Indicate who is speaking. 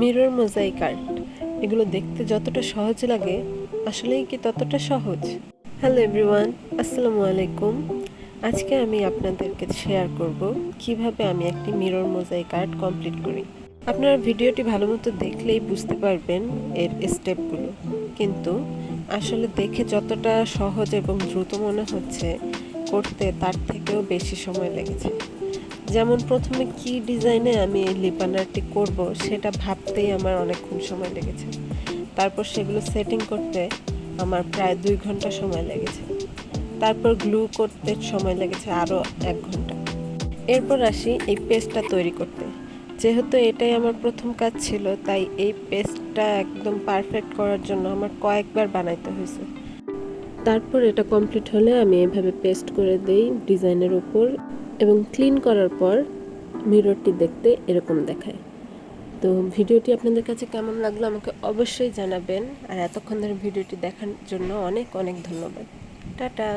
Speaker 1: Mirror mosaic art এগুলো দেখতে যতটা সহজ লাগে, আসলেই কি ততটা সহজ? হ্যালো এভরিওয়ান আসসালামু আলাইকুম। আজকে আমি আপনাদেরকে শেয়ার করব কীভাবে আমি একটি মিরর মোজাইক আর্ট কমপ্লিট করি। আপনারা ভিডিওটি ভালো মতো দেখলেই বুঝতে পারবেন এর স্টেপগুলো কিন্তু আসলে দেখে যতটা সহজ এবং দ্রুত মনে হচ্ছে, করতে তার থেকেও বেশি সময় লেগেছে। যেমন প্রথমে কি ডিজাইনে আমি এই লিপানারটি করব, সেটা ভাবতেই আমার অনেকক্ষণ সময় লেগেছে। তারপর সেগুলো সেটিং করতে আমার প্রায় দুই ঘণ্টা সময় লেগেছে। তারপর গ্লু করতে সময় লেগেছে আরও এক ঘণ্টা। এরপর আসি এই পেস্টটা তৈরি করতে। যেহেতু এটাই আমার প্রথম কাজ ছিল, তাই এই পেস্টটা একদম পারফেক্ট করার জন্য আমার কয়েকবার বানাইতে হয়েছে। তারপর এটা কমপ্লিট হলে আমি এভাবে পেস্ট করে দেই ডিজাইনের উপর। এবং ক্লিন করার পর মিররটি দেখতে এরকম দেখায়। তো ভিডিওটি আপনাদের কাছে কেমন লাগল আমাকে অবশ্যই জানাবেন। আর এতক্ষণ ধরে ভিডিওটি দেখার জন্য অনেক অনেক ধন্যবাদ। টাটা!